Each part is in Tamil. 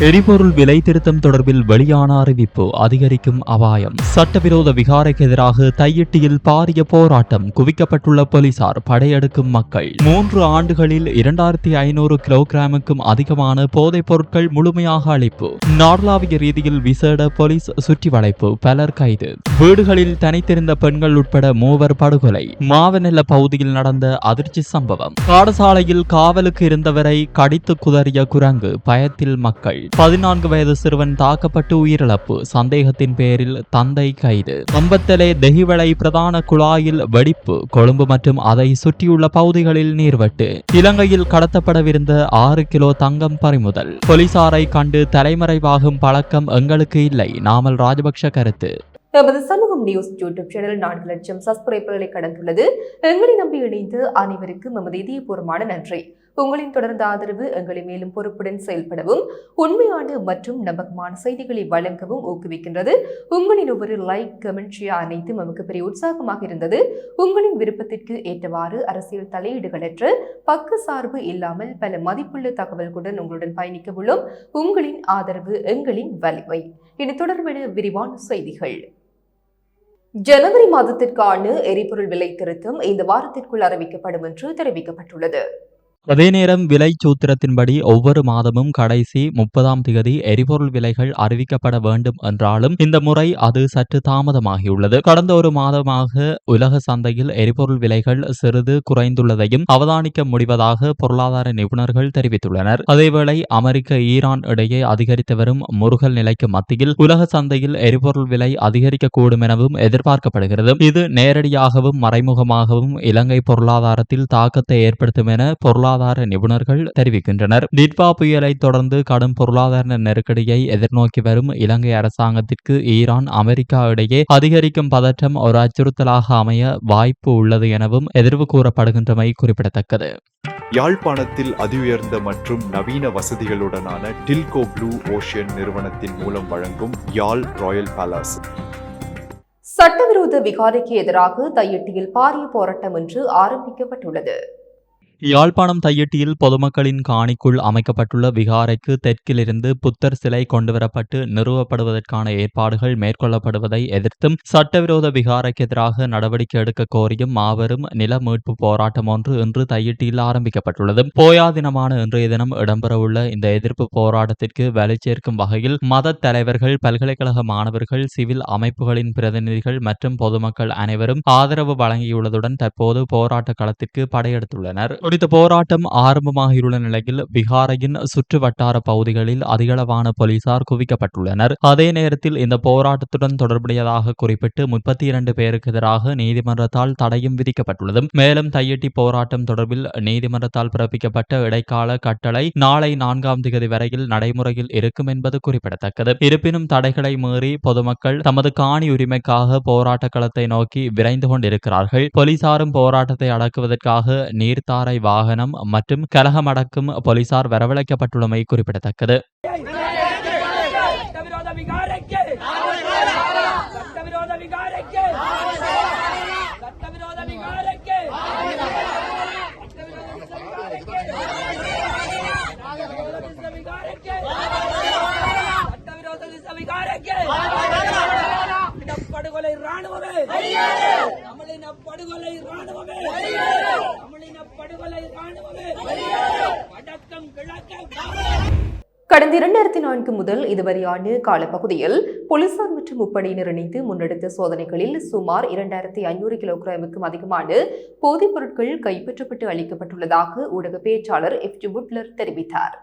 எரிபொருள் விலை திருத்தம் தொடர்பில் வெளியான அறிவிப்பு அதிகரிக்கும் அபாயம். சட்டவிரோத விகாரைக்கு எதிராக தையிட்டியில் பாரிய போராட்டம் குவிக்கப்பட்டுள்ள போலீசார் படையெடுக்கும் மக்கள். மூன்று ஆண்டுகளில் இரண்டாயிரத்தி ஐநூறு கிலோகிராமுக்கும் அதிகமான போதைப் பொருட்கள் முழுமையாக அழிப்பு. நாடளாவிய ரீதியில் விசேட போலீஸ் சுற்றி வளைப்பு பலர் கைது. வீடுகளில் தனித்திருந்த பெண்கள் உட்பட மூவர் படுகொலை. மாவனெல்ல பகுதியில் நடந்த அதிர்ச்சி சம்பவம். பாடசாலையில் காவலுக்கு இருந்தவரை கடித்து குதறிய குரங்கு பயத்தில் மக்கள். பதினான்கு வயது சிறுவன் தாக்கப்பட்டு உயிரிழப்பு. சந்தேகத்தின் பேரில் தந்தை கைது. கம்பத்தலே தெஹிவளை பிரதான குழாயில் வெடிப்பு. கொழும்பு மற்றும் அதை சுற்றியுள்ள பகுதிகளில் நீர்வெட்டு. இலங்கையில் கடத்தப்படவிருந்த ஆறு கிலோ தங்கம் பறிமுதல். போலீசாரை கண்டு தலைமறைவாகும் பழக்கம் எங்களுக்கு இல்லை. நாமல் ராஜபக்ஷ கருத்து. எமது சமூகம் நியூஸ் யூடியூப் சேனல் நான்கு லட்சம் சப்ஸ்கிரைபர்களை கடந்துள்ளது. எங்களை நம்பி இணைந்து அனைவருக்கும் எமது இதயபூர்வமான நன்றி. உங்களின் தொடர்ந்த ஆதரவு எங்களை மேலும் பொறுப்புடன் செயல்படவும் உண்மையான மற்றும் நம்பகமான செய்திகளை வழங்கவும் ஊக்குவிக்கின்றது. உங்களின் ஒவ்வொரு லைக் கமெண்ட் ஷேர் அனைத்தும் நமக்கு பெரிய உற்சாகமாக இருந்தது. உங்களின் விருப்பத்திற்கு ஏற்றவாறு அரசியல் தலையீடுகளற்ற பக்க சார்பு இல்லாமல் பல மதிப்புள்ள தகவல்களுடன் உங்களுடன் பயணிக்க உள்ளோம். உங்களின் ஆதரவு எங்களின் வலிமை. இனி தொடர்பான விரிவான செய்திகள். ஜனவரி மாதத்திற்கான எரிபொருள் விலை திருத்தம் இந்த வாரத்திற்குள் அறிவிக்கப்படும் என்று தெரிவிக்கப்பட்டுள்ளது. அதே நேரம் விலை சூத்திரத்தின்படி ஒவ்வொரு மாதமும் கடைசி முப்பதாம் திகதி எரிபொருள் விலைகள் அறிவிக்கப்பட வேண்டும் என்றாலும் இந்த முறை அது சற்று தாமதமாகியுள்ளது. கடந்த ஒரு மாதமாக உலக சந்தையில் எரிபொருள் விலைகள் சிறிது குறைந்துள்ளதையும் அவதானிக்க முடிவதாக பொருளாதார நிபுணர்கள் தெரிவித்துள்ளனர். அதேவேளை அமெரிக்க ஈரான் இடையே அதிகரித்து வரும் முருகல் நிலைக்கு மத்தியில் உலக சந்தையில் எரிபொருள் விலை அதிகரிக்கக்கூடும் எனவும் எதிர்பார்க்கப்படுகிறது. இது நேரடியாகவும் மறைமுகமாகவும் இலங்கை பொருளாதாரத்தில் தாக்கத்தை ஏற்படுத்தும் என பொருளாதார நிபுணர்கள் தெரிவிக்கின்றனர். டிட்வா புயலை தொடர்ந்து கடும் பொருளாதார நெருக்கடியை எதிர்நோக்கி வரும் இலங்கை அரசாங்கத்திற்கு ஈரான் அமெரிக்கா இடையே அதிகரிக்கும் பதற்றம் ஒரு அச்சுறுத்தலாக அமைய வாய்ப்பு உள்ளது எனவும் எதிர்வு கூறப்படுகின்றமை குறிப்பிடத்தக்கது. யாழ்ப்பாணத்தில் அதிஉயர்ந்த மற்றும் நவீன வசதிகளுடனான டில்கோ ப்ளூ ஓஷியன் நிறுவனத்தின் மூலம் வழங்கும் யாழ் ராயல் பேலஸ். சட்டவிரோத விகாரைக்கு எதிராக தையிட்டியில் பாரிய போராட்டம் என்று ஆரம்பிக்கப்பட்டுள்ளது. யாழ்ப்பாணம் தையட்டியில் பொதுமக்களின் காணிக்குள் அமைக்கப்பட்டுள்ள விகாரைக்கு தெற்கிலிருந்து புத்தர் சிலை கொண்டுவரப்பட்டு நிறுவப்படுவதற்கான ஏற்பாடுகள் மேற்கொள்ளப்படுவதை எதிர்த்தும் சட்டவிரோத விகாரைக்கு எதிராக நடவடிக்கை எடுக்க கோரியும் மாபெரும் நில மீட்பு போராட்டம் ஒன்று இன்று தையிட்டியில் ஆரம்பிக்கப்பட்டுள்ளது. போயா தினமான இன்றைய தினம் இடம்பெறவுள்ள இந்த எதிர்ப்பு போராட்டத்திற்கு வலு சேர்க்கும் வகையில் மத தலைவர்கள் பல்கலைக்கழக மாணவர்கள் சிவில் அமைப்புகளின் பிரதிநிதிகள் மற்றும் பொதுமக்கள் அனைவரும் ஆதரவு வழங்கியுள்ளதுடன் தற்போது போராட்ட களத்திற்கு படையெடுத்துள்ளனர். குறித்த போராட்டம் ஆரம்பமாகியுள்ள நிலையில் விகாரையின் சுற்று வட்டார பகுதிகளில் அதிகளவான போலீசார் குவிக்கப்பட்டுள்ளனர். அதே நேரத்தில் இந்த போராட்டத்துடன் தொடர்புடையதாக குறிப்பிட்டு முப்பத்தி இரண்டு பேருக்கு எதிராக நீதிமன்றத்தால் தடையும் விதிக்கப்பட்டுள்ளது. மேலும் தையட்டி போராட்டம் தொடர்பில் நீதிமன்றத்தால் பிறப்பிக்கப்பட்ட இடைக்கால கட்டளை நாளை நான்காம் திகதி வரையில் நடைமுறையில் இருக்கும் என்பது குறிப்பிடத்தக்கது. இருப்பினும் தடைகளை மீறி பொதுமக்கள் தமது காணி உரிமைக்காக போராட்ட களத்தை நோக்கி விரைந்து கொண்டிருக்கிறார்கள். போலீசாரும் போராட்டத்தை அடக்குவதற்காக நீர்த்தாரை வாகனம் மற்றும் கலகம் அடக்கும் போலீசார் வரவழைக்கப்பட்டுள்ளமை குறிப்பிடத்தக்கது. படுகொலை ராணுவமே நம்மளின் படுகொலை ராணுவமே படுகொலை கடந்த இரண்டாயிரத்தி நான்கு முதல் இதுவரையான காலப்பகுதியில் போலீசார் மற்றும் முப்படையினர் இணைந்து முன்னெடுத்த சோதனைகளில் சுமார் இரண்டாயிரத்தி ஐநூறு கிலோகிராமுக்கும் அதிகமான போதைப் பொருட்கள் கைப்பற்றப்பட்டு அளிக்கப்பட்டுள்ளதாக ஊடக பேச்சாளர் எஃப் ஜி புட்லர் தெரிவித்தார்.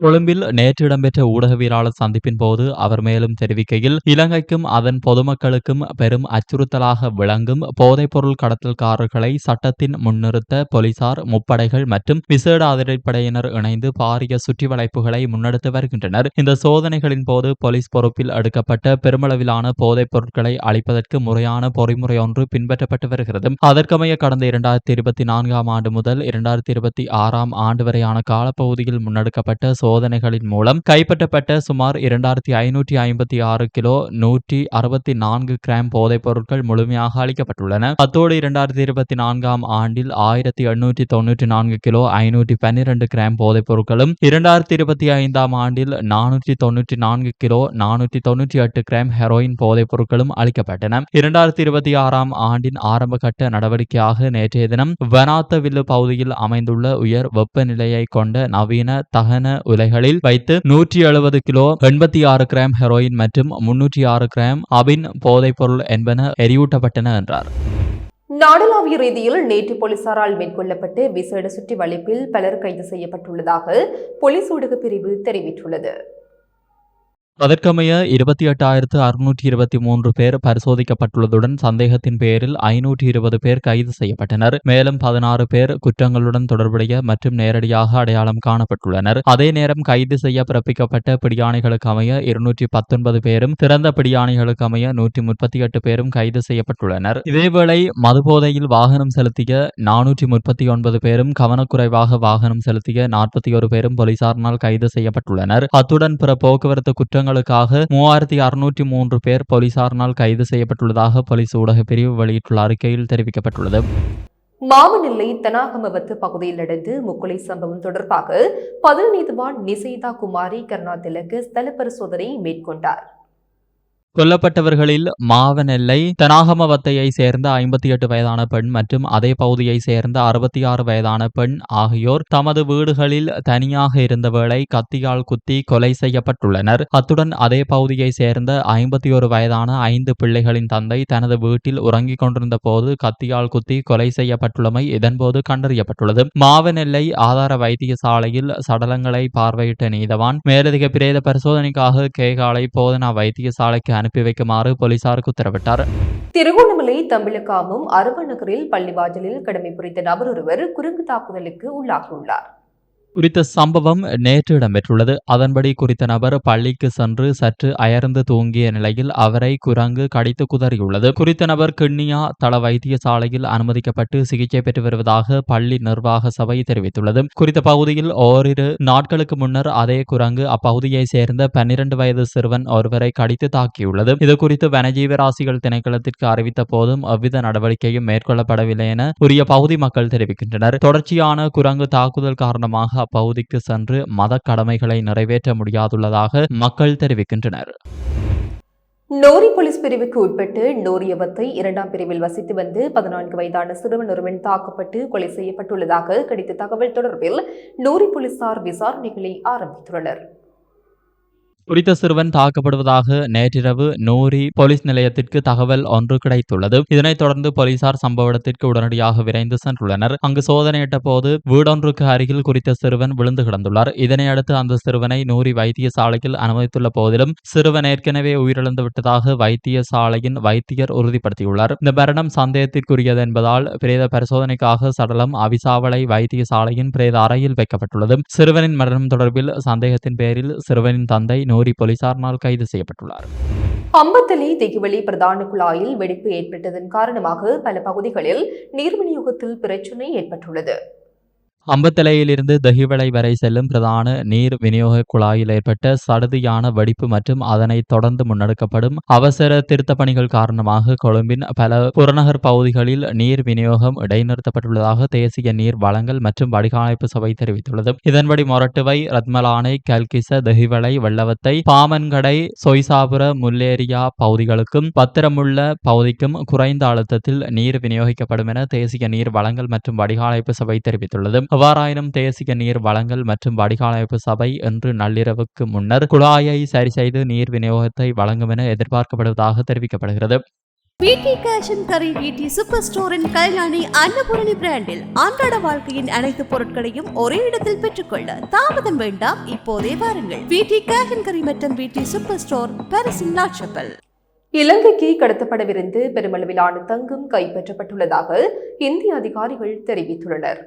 கொழும்பில் நேற்று இடம்பெற்ற ஊடகவியலாளர் சந்திப்பின் போது அவர் மேலும் தெரிவிக்கையில் இலங்கைக்கும் அதன் பொதுமக்களுக்கும் பெரும் அச்சுறுத்தலாக விளங்கும் போதைப்பொருள் கடத்தல்காரர்களை சட்டத்தின் முன்னிறுத்த போலீசார் முப்படைகள் மற்றும் விசேட அதிரடிப்படையினர் இணைந்து பாரிய சுற்றி வளைப்புகளை முன்னெடுத்து வருகின்றனர். இந்த சோதனைகளின் போது போலீஸ் பொறுப்பில் எடுக்கப்பட்ட பெருமளவிலான போதைப் பொருட்களை அளிப்பதற்கு முறையான பொறிமுறை ஒன்று பின்பற்றப்பட்டு வருகிறது. அதற்கமைய கடந்த இரண்டாயிரத்தி இருபத்தி நான்காம் ஆண்டு முதல் இரண்டாயிரத்தி இருபத்தி ஆறாம் ஆண்டு வரையான காலப்பகுதியில் முன்னெடுக்கப்பட்ட சோதனைகளின் மூலம் கைப்பற்றப்பட்ட சுமார் இரண்டாயிரத்தி ஐநூற்றி ஐம்பத்தி ஆறு கிலோ நூற்றி அறுபத்தி நான்கு கிராம் போதைப் பொருட்கள் முழுமையாக அளிக்கப்பட்டுள்ளன. அத்தோடு இரண்டாயிரத்தி இருபத்தி நான்காம் ஆண்டில் ஆயிரத்தி எண்ணூற்றி தொன்னூற்றி நான்கு கிலோ ஐநூற்றி பன்னிரண்டு கிராம் போதைப் பொருட்களும் இரண்டாயிரத்தி இருபத்தி ஐந்தாம் ஆண்டில் நானூற்றி தொன்னூற்றி நான்கு கிலோ நானூற்றி தொன்னூற்றி எட்டு கிராம் ஹெரோயின் போதைப் பொருட்களும் அளிக்கப்பட்டன. இரண்டாயிரத்தி இருபத்தி ஆறாம் ஆண்டின் ஆரம்ப கட்ட நடவடிக்கையாக நேற்றைய தினம் வனாத்தவில்லு பகுதியில் அமைந்துள்ள உயர் வெப்பநிலையை கொண்ட நவீன தகன உலைகளில் வைத்து நூற்றி எழுபது கிலோ எண்பத்தி ஆறு கிராம் ஹெரோயின் மற்றும் முன்னூற்றி ஆறு கிராம் அபின் போதைப்பொருள் என்பன எரியூட்டப்பட்டன என்றார். நாடளாவிய ரீதியில் நேற்று போலீசாரால் மேற்கொள்ளப்பட்டு விசேட சுற்றி வளைப்பில் பலர் கைது செய்யப்பட்டுள்ளதாக போலீஸ் ஊடகப் பிரிவு தெரிவித்துள்ளது. அதற்கமைய இருபத்தி எட்டாயிரத்து அறுநூற்றி இருபத்தி மூன்று பேர் பரிசோதிக்கப்பட்டுள்ளதுடன் சந்தேகத்தின் பேரில் ஐநூற்றி இருபது பேர் கைது செய்யப்பட்டனர். மேலும் பதினாறு பேர் குற்றங்களுடன் தொடர்புடைய மற்றும் நேரடியாக அடையாளம் காணப்பட்டுள்ளனர். அதே நேரம் கைது செய்ய பிறப்பிக்கப்பட்ட பிடியாணைகளுக்கு அமைய இருநூற்றி பத்தொன்பது பேரும் திறந்த பிடியாணைகளுக்கு அமைய நூற்றி முப்பத்தி எட்டு பேரும் கைது செய்யப்பட்டுள்ளனர். இதேவேளை மதுபோதையில் வாகனம் செலுத்திய நானூற்றி முப்பத்தி ஒன்பது பேரும் கவனக்குறைவாக வாகனம் செலுத்திய நாற்பத்தி ஒரு பேரும் போலீசாரினால் கைது செய்யப்பட்டுள்ளனர். அத்துடன் பிற போக்குவரத்து குற்றங்கள் குற்றங்களுக்காக மூவாயிரத்தி அறுநூற்றி மூன்று பேர் போலீசாரினால் கைது செய்யப்பட்டுள்ளதாக போலீஸ் ஊடக பிரிவு வெளியிட்டுள்ள அறிக்கையில் தெரிவிக்கப்பட்டுள்ளது. மாவனெல்லை தனாகமவத்து பகுதியில் நடந்து முக்குலை சம்பவம் தொடர்பாக பதில் நீதிவான் நிசைதா குமாரி கருணாதிலக்கு ஸ்தல பரிசோதனை மேற்கொண்டார். கொல்லப்பட்டவர்களில் மாவனெல்லை தனாகமவத்தையை சேர்ந்த ஐம்பத்தி எட்டு வயதான பெண் மற்றும் அதே பகுதியை சேர்ந்த அறுபத்தி ஆறு வயதான பெண் ஆகியோர் தமது வீடுகளில் தனியாக இருந்த வேளை கத்தியால் குத்தி கொலை செய்யப்பட்டுள்ளனர். அத்துடன் அதே பகுதியை சேர்ந்த ஐம்பத்தி ஒரு வயதான ஐந்து பிள்ளைகளின் தந்தை தனது வீட்டில் உறங்கிக் கொண்டிருந்த போது கத்தியால் குத்தி கொலை செய்யப்பட்டுள்ளமை இதன்போது கண்டறியப்பட்டுள்ளது. மாவனெல்லை ஆதார வைத்தியசாலையில் சடலங்களை பார்வையிட்ட நீதவான் மேலதிக பிரேத பரிசோதனைக்காக கேகாலை போதனா வைத்தியசாலைக்கு அனுப்பி வைக்குமாறு போலீசாருக்கு உத்தரவிட்டார். திருகோணமலை தமிழகமும் அரவ பள்ளிவாஜலில் பள்ளிவாசலில் கடமை புரிந்த நபர் ஒருவர் குரங்கு தாக்குதலுக்கு உள்ளாகியுள்ளார். குறித்த சம்பவம் நேற்று இடம்பெற்றுள்ளது. அதன்படி குறித்த நபர் பள்ளிக்கு சென்று சற்று அயர்ந்து தூங்கிய நிலையில் அவரை குரங்கு கடித்து குதறியுள்ளது. குறித்த நபர் கிண்ணியா தள வைத்தியசாலையில் அனுமதிக்கப்பட்டு சிகிச்சை பெற்று வருவதாக பள்ளி நிர்வாக சபை தெரிவித்துள்ளது. குறித்த பகுதியில் ஓரிரு நாட்களுக்கு முன்னர் அதே குரங்கு அப்பகுதியை சேர்ந்த பன்னிரண்டு வயது சிறுவன் ஒருவரை கடித்து தாக்கியுள்ளது. இது குறித்து வனஜீவராசிகள் திணைக்களத்திற்கு அறிவித்த போதும் எவ்வித நடவடிக்கையும் மேற்கொள்ளப்படவில்லை என உரிய பகுதி மக்கள் தெரிவிக்கின்றனர். தொடர்ச்சியான குரங்கு தாக்குதல் காரணமாக அப்பகுதிக்கு சென்று மத கடமைகளை நிறைவேற்ற முடியாதுள்ளதாக மக்கள் தெரிவிக்கின்றனர். நோரி போலீஸ் பிரிவுக்கு உட்பட்டு நோரியவத்தை இரண்டாம் பிரிவில் வசித்து வந்து பதினான்கு வயதான சிறுவன் ஒருவன் தாக்கப்பட்டு கொலை செய்யப்பட்டுள்ளதாக கிடைத்த தகவல் தொடர்பில் நோரி போலீசார் விசாரணைகளை ஆரம்பித்துள்ளனர். குறித்த சிறுவன் தாக்கப்படுவதாக நேற்றிரவு நூரி போலீஸ் நிலையத்திற்கு தகவல் ஒன்று கிடைத்துள்ளது. இதனைத் தொடர்ந்து போலீசார் சம்பவ இடத்திற்கு உடனடியாக விரைந்து சென்றுள்ளனர். அங்கு சோதனையிட்ட போது வீடொன்றுக்கு அருகில் குறித்த சிறுவன் விழுந்து கிடந்துள்ளார். இதனையடுத்து அந்த சிறுவனை நூரி வைத்தியசாலையில் அனுமதித்துள்ள போதிலும் சிறுவன் ஏற்கனவே உயிரிழந்து விட்டதாக வைத்தியசாலையின் வைத்தியர் உறுதிப்படுத்தியுள்ளார். இந்த மரணம் சந்தேகத்திற்குரியது என்பதால் பிரேத பரிசோதனைக்காக சடலம் அவிசாவளை வைத்தியசாலையின் பிரேத அறையில் வைக்கப்பட்டுள்ளது. சிறுவனின் மரணம் தொடர்பில் சந்தேகத்தின் பேரில் சிறுவனின் தந்தை மௌரி போலீசாரினால் கைது செய்யப்பட்டுள்ளார். அம்பத்தலி திகிவெளி பிரதான குழாயில் வெடிப்பு ஏற்பட்டதன் காரணமாக பல பகுதிகளில் நீர் விநியோகத்தில் பிரச்சினை ஏற்பட்டுள்ளது. அம்பத்தலையிலிருந்து தகிவளை வரை செல்லும் பிரதான நீர் விநியோக குழாயில் ஏற்பட்ட சடுதியான வெடிப்பு மற்றும் அதனைத் தொடர்ந்து முன்னெடுக்கப்படும் அவசர திருத்தப் பணிகள் காரணமாக கொழும்பின் பல புறநகர் பகுதிகளில் நீர் விநியோகம் இடைநிறுத்தப்பட்டுள்ளதாக தேசிய நீர் வழங்கல் மற்றும் வடிகாலைப்பு சபை தெரிவித்துள்ளது. இதன்படி மொரட்டுவை ரத்மலானை கல்கிச தகிவளை வெள்ளவத்தை பாமன்கடை சொய்சாபுர முல்லேரியா பகுதிகளுக்கும் பத்திரமுள்ள பகுதிக்கும் குறைந்த அழுத்தத்தில் நீர் விநியோகிக்கப்படும் என தேசிய நீர் வழங்கல் மற்றும் வடிகாலைப்பு சபை தெரிவித்துள்ளது. எவ்வாறாயினும் தேசிய நீர் வழங்கல் மற்றும் வடிகாலமைப்பு சபை இன்று நள்ளிரவுக்கு முன்னர் குழாயை சரி செய்து நீர் விநியோகத்தை வழங்கும் என எதிர்பார்க்கப்படுவதாக தெரிவிக்கப்படுகிறது. பிடி கேஷ் அண்ட் கரி பிடி சூப்பர் ஸ்டோரின் கல்யாணி அன்னபூரணி பிராண்டில் அன்றாட வாழ்க்கையின் அனைத்து பொருட்களையும் ஒரே இடத்தில் பெற்றுக்கொள்ள தாமதம் வேண்டாம். இப்போதே வாருங்கள். பிடி கேஷ் அண்ட் கரி மற்றும் பிடி சூப்பர் ஸ்டோர் பாரிஸின் லாட்சப்பல் இலங்கைக்கு கடத்தப்படவிருந்து பெருமளவிலான தங்கம் கைப்பற்றப்பட்டுள்ளதாக இந்திய அதிகாரிகள் தெரிவித்துள்ளனர்.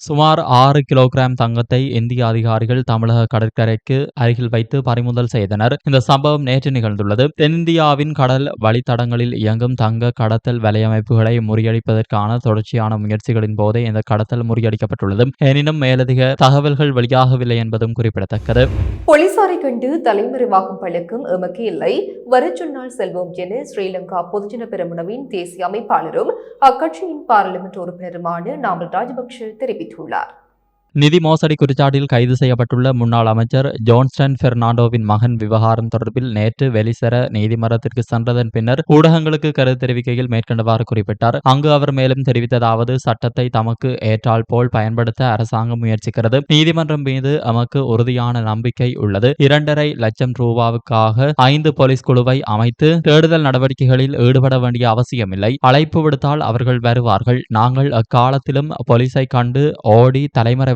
சுமார் ஆறு கிலோகிராம் தங்கத்தை இந்திய அதிகாரிகள் தமிழக கடற்கரைக்கு அருகில் வைத்து பறிமுதல் செய்தனர். இந்த சம்பவம் நேற்று நிகழ்ந்துள்ளது. தென்னிந்தியாவின் கடல் வழித்தடங்களில் இயங்கும் தங்க கடத்தல் வலையமைப்புகளை முறியடிப்பதற்கான தொடர்ச்சியான முயற்சிகளின் போதே இந்த கடத்தல் முறியடிக்கப்பட்டுள்ளது. எனினும் மேலதிக தகவல்கள் வெளியாகவில்லை என்பதும் குறிப்பிடத்தக்கது. போலீசாரை கண்டு தலைமறைவாகும் பழக்கம் எமக்கு இல்லை. வரச்சொன்னால் செல்வோம் என ஸ்ரீலங்கா பொதுஜன பெரமுனவின் தேசிய அமைப்பாளரும் அக்கட்சியின் பாராளுமன்ற உறுப்பினருமான நாமல் ராஜபக்ஷ தெரிவித்துள்ளார். நிதி மோசடி குற்றச்சாட்டில் கைது செய்யப்பட்டுள்ள முன்னாள் அமைச்சர் ஜோன்ஸ்டன் பெர்னாண்டோவின் மகன் விவகாரம் தொடர்பில் நேற்று வெளிசர நீதிமன்றத்திற்கு சென்றதன் பின்னர் ஊடகங்களுக்கு கருத்து தெரிவிக்கையில் மேற்கண்டவாறு குறிப்பிட்டார். அங்கு அவர் மேலும் தெரிவித்ததாவது சட்டத்தை தமக்கு ஏற்றால் போல் பயன்படுத்த அரசாங்கம் முயற்சிக்கிறது. நீதிமன்றம் மீது எமக்கு உறுதியான நம்பிக்கை உள்ளது. இரண்டரை லட்சம் ரூபாவுக்காக ஐந்து போலீஸ் குழுவை அமைத்து தேடுதல் நடவடிக்கைகளில் ஈடுபட வேண்டிய அவசியமில்லை. அழைப்பு விடுத்தால் அவர்கள் வருவார்கள். நாங்கள் அக்காலத்திலும் போலீஸை கண்டு ஓடி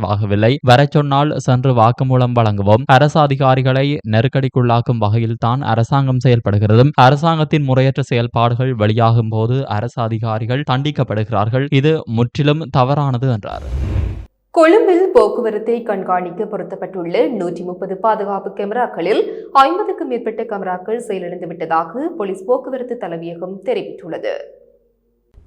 தலைமறைவாகவில்லை வரச் சொன்னால் சென்று வாக்குமூலம் வழங்குவோம். அரசு அதிகாரிகளை நெருக்கடிக்குள்ளாக்கும் வகையில் தான் அரசாங்கம் செயல்படுகிறது. அரசாங்கத்தின் முறையற்ற செயல்பாடுகள் வெளியாகும் போது அரசு அதிகாரிகள் தண்டிக்கப்படுகிறார்கள். இது முற்றிலும் தவறானது என்றார். கொழும்பில் போக்குவரத்தை கண்காணிக்க பொருத்தப்பட்டுள்ள நூற்றி முப்பது பாதுகாப்பு கேமராக்களில் ஐம்பதுக்கும் மேற்பட்ட கேமராக்கள் செயலிழந்து விட்டதாக போலீஸ் போக்குவரத்து தலைமையகம் தெரிவித்துள்ளது.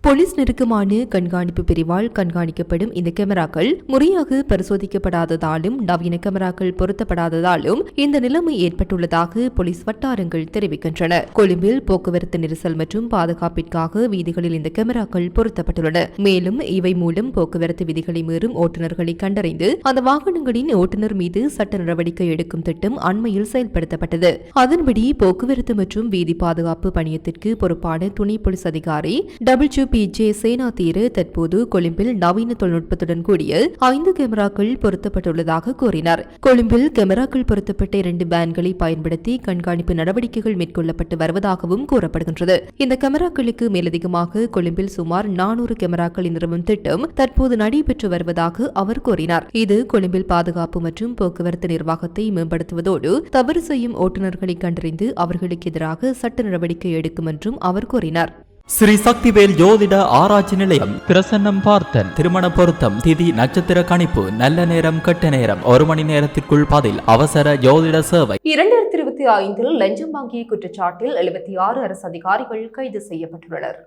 போலீஸ் நெருக்கமான கண்காணிப்பு பிரிவால் கண்காணிக்கப்படும் இந்த கேமராக்கள் முறையாக பரிசோதிக்கப்படாததாலும் நவீன கேமராக்கள் பொருத்தப்படாததாலும் இந்த நிலைமை ஏற்பட்டுள்ளதாக போலீஸ் வட்டாரங்கள் தெரிவிக்கின்றன. கொழும்பில் போக்குவரத்து நெரிசல் மற்றும் பாதுகாப்பிற்காக வீதிகளில் இந்த கேமராக்கள் பொருத்தப்பட்டுள்ளன. மேலும் இவை மூலம் போக்குவரத்து விதிகளை மீறும் ஓட்டுநர்களை கண்டறிந்து அந்த வாகனங்களின் ஓட்டுநர் மீது சட்ட நடவடிக்கை எடுக்கும் திட்டம் அண்மையில் செயல்படுத்தப்பட்டது. அதன்படி போக்குவரத்து மற்றும் வீதி பாதுகாப்பு பணியத்திற்கு பொறுப்பான துணை போலீஸ் அதிகாரி டபிள்யூ பி ஜே சேனா தீரு தற்போது கொழும்பில் நவீன தொழில்நுட்பத்துடன் கூடிய ஐந்து கேமராக்கள் பொருத்தப்பட்டுள்ளதாக கூறினார். கொழும்பில் கேமராக்கள் பொருத்தப்பட்ட இரண்டு பேன்களை பயன்படுத்தி கண்காணிப்பு நடவடிக்கைகள் மேற்கொள்ளப்பட்டு வருவதாகவும் கூறப்படுகின்றது. இந்த கேமராக்களுக்கு மேலதிகமாக கொழும்பில் சுமார் நானூறு கேமராக்களை நிறுவும் திட்டம் தற்போது நடைபெற்று வருவதாக அவர் கூறினார். இது கொழும்பில் பாதுகாப்பு மற்றும் போக்குவரத்து நிர்வாகத்தை மேம்படுத்துவதோடு தவறு செய்யும் ஓட்டுநர்களை கண்டறிந்து அவர்களுக்கு எதிராக சட்ட நடவடிக்கை எடுக்கும் என்றும் அவர் கூறினார். ஸ்ரீ சக்திவேல் ஜோதிட ஆராய்ச்சி நிலையம். பிரசன்னம் பார்த்தன். திருமண பொருத்தம் திதி நட்சத்திர கணிப்பு நல்ல நேரம் கெட்ட நேரம் ஒரு மணி நேரத்திற்குள் பதில் அவசர ஜோதிட சேவை. இரண்டாயிரத்தி இருபத்தி ஐந்தில் லஞ்சம் வாங்கிய குற்றச்சாட்டில் எழுபத்தி ஆறு அரசு அதிகாரிகள் கைது செய்யப்பட்டுள்ளனர்.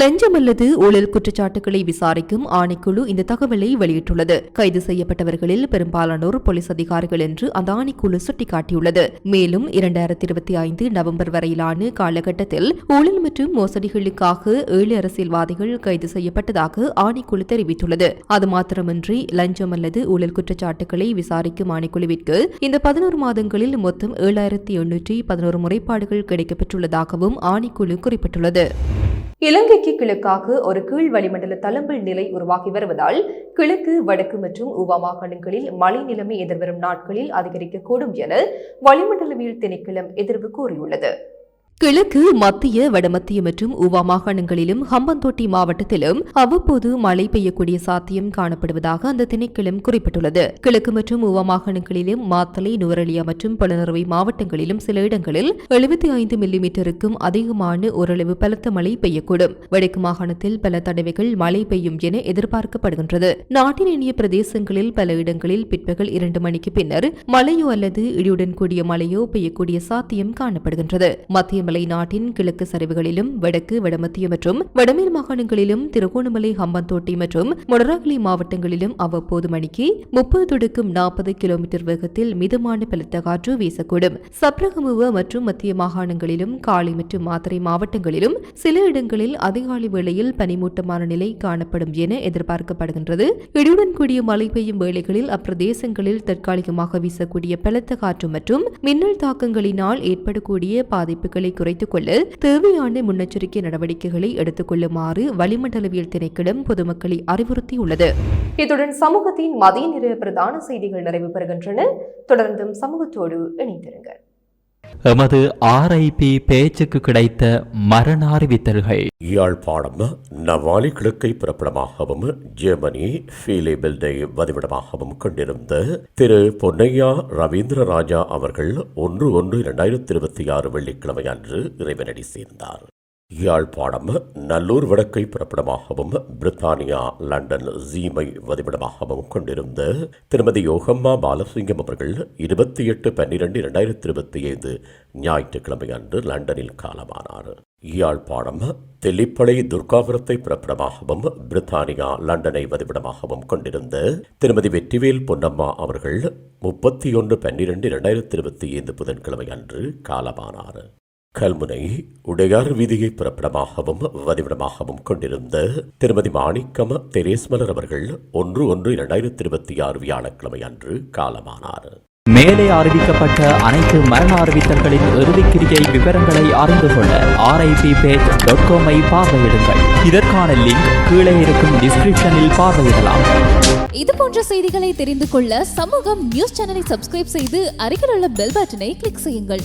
லஞ்சம் அல்லது ஊழல் குற்றச்சாட்டுகளை விசாரிக்கும் ஆணைக்குழு இந்த தகவலை வெளியிட்டுள்ளது. கைது செய்யப்பட்டவர்களில் பெரும்பாலானோர் போலீஸ் அதிகாரிகள் என்று அந்த ஆணைக்குழு சுட்டிக்காட்டியுள்ளது. மேலும் இரண்டாயிரத்தி இருபத்தி ஐந்து நவம்பர் வரையிலான காலகட்டத்தில் ஊழல் மற்றும் மோசடிகளுக்காக ஏழு அரசியல்வாதிகள் கைது செய்யப்பட்டதாக ஆணைக்குழு தெரிவித்துள்ளது. அது மாத்திரமின்றி லஞ்சம் அல்லது ஊழல் குற்றச்சாட்டுகளை விசாரிக்கும் ஆணைக்குழுவிற்கு இந்த பதினோரு மாதங்களில் மொத்தம் ஏழாயிரத்தி எண்ணூற்றி பதினோரு முறைப்பாடுகள் கிடைக்கப்பெற்றுள்ளதாகவும் ஆணைக்குழு குறிப்பிட்டுள்ளது. இலங்கைக்கு கிழக்காக ஒரு கீழ் வளிமண்டல தளம்பல் நிலை உருவாகி வருவதால் கிழக்கு வடக்கு மற்றும் உவா மாகாணங்களில் மழை நிலைமை எதிர்வரும் நாட்களில் அதிகரிக்கக்கூடும் என வளிமண்டலவியல் திணைக்களம் எதிர்வு கூறியுள்ளது. கிழக்கு மத்திய வடமத்திய மற்றும் உவா மாகாணங்களிலும் ஹம்பந்தோட்டி மாவட்டத்திலும் அவ்வப்போது மழை பெய்யக்கூடிய சாத்தியம் காணப்படுவதாக அந்த திணைக்களம் குறிப்பிட்டுள்ளது. கிழக்கு மற்றும் உவா மாகாணங்களிலும் மாத்தலை நுவரலியா மற்றும் புலனறுவை மாவட்டங்களிலும் சில இடங்களில் எழுபத்தி ஐந்து மில்லிமீட்டருக்கும் அதிகமான ஓரளவு பலத்த மழை பெய்யக்கூடும். வடக்கு மாகாணத்தில் பல தடவைகள் மழை பெய்யும் என எதிர்பார்க்கப்படுகின்றது. நாட்டின் இனிய பிரதேசங்களில் பல இடங்களில் பிற்பகல் இரண்டு மணிக்கு பின்னர் மழையோ அல்லது இடியுடன் கூடிய மழையோ பெய்யக்கூடிய சாத்தியம் காணப்படுகின்றது. மத்திய மலை நாட்டின் கிழக்கு சரிவுகளிலும் வடக்கு வடமத்திய மற்றும் வடமேல் மாகாணங்களிலும் திருகோணமலை ஹம்பந்தோட்டை மற்றும் மொனராகலி மாவட்டங்களிலும் அவ்வப்போது மணிக்கு முப்பது தொடுக்கும் நாற்பது கிலோமீட்டர் வேகத்தில் மிதமான பலத்த காற்று வீசக்கூடும். சப்ரகமுவ மற்றும் மத்திய மாகாணங்களிலும் காலை மற்றும் மாத்தறை மாவட்டங்களிலும் சில இடங்களில் அதிகாலை வேளையில் பனிமூட்டமான நிலை காணப்படும் என எதிர்பார்க்கப்படுகின்றது. இடியுடன் கூடிய மழை பெய்யும் வேளைகளில் அப்பிரதேசங்களில் தற்காலிகமாக வீசக்கூடிய பலத்த காற்று மற்றும் மின்னல் தாக்கங்களினால் ஏற்படக்கூடிய பாதிப்புகளை குறைத்துக் கொள்ள தேவையான முன்னெச்சரிக்கை நடவடிக்கைகளை எடுத்துக் கொள்ளுமாறு வளிமண்டலவியல் திணைக்கிடம் பொதுமக்களை அறிவுறுத்தியுள்ளது. இத்துடன் சமூகத்தின் மதிய நிற பிரதான செய்திகள் நிறைவு பெறுகின்றன. தொடர்ந்தும் சமூகத்தோடு இணைந்திருங்கள். எமது ஆர்ஐபி பேச்சுக்கு கிடைத்த மரண அறிவித்தல்கள். யாழ்ப்பாணம் நவாலி கிழக்கை பிறப்பிடமாகவும் ஜெர்மனி ஃபீலேபில்டை வதிவிடமாகவும் கொண்டிருந்த திரு பொன்னையா ரவீந்திர ராஜா அவர்கள் ஒன்று ஒன்று இரண்டாயிரத்தி இருபத்தி ஆறு வெள்ளிக்கிழமை அன்று இறைவனடி சேர்ந்தார். யாழ்ப்பாணம் நல்லூர் வடக்கை பிறப்பிடமாகவும் பிரித்தானியா லண்டன் ஜீமை வதிவிடமாகவும் கொண்டிருந்த திருமதி யோகம்மா பாலசிங்கம் அவர்கள் இருபத்தி எட்டு பன்னிரெண்டு இரண்டாயிரத்தி இருபத்தி ஐந்து ஞாயிற்றுக்கிழமை அன்று லண்டனில் காலமானார். யாழ்ப்பாணம் தெல்லிப்பளை துர்காபுரத்தை பிறப்பிடமாகவும் பிரித்தானியா லண்டனை வதிவிடமாகவும் கொண்டிருந்த திருமதி வெற்றிவேல் பொன்னம்மா அவர்கள் முப்பத்தி ஒன்று பன்னிரெண்டு இரண்டாயிரத்தி இருபத்தி ஐந்து புதன்கிழமை அன்று காலமானார். கல்முனை உடையார் வீதியை பிறப்பிடமாகவும் வதிவிடமாகவும் கொண்டிருந்த திருமதி மாணிக்கம் தெரேஸ்மலர் அவர்கள் ஒன்று ஒன்று இரண்டாயிரத்தி இருபத்தி ஆறு வியாழக்கிழமை அன்று காலமானார். மேலே அறிவிக்கப்பட்ட அனைத்து மரண அறிவித்தல்களின் இறுதிக்கிரியை விவரங்களை அறிந்து கொள்ள ஆர்ஐபி பேஜ் டாட் காமை பார்வையிடுங்கள். இதற்கான லிங்க் கீழே இருக்கும் டிஸ்கிரிப்ஷனில் பார்வையிடலாம். இது போன்ற செய்திகளை தெரிந்து கொள்ள சமூகம் நியூஸ் சேனலை சப்ஸ்கிரைப் செய்து அருகில் உள்ள பெல் பட்டனை கிளிக் செய்யுங்கள்.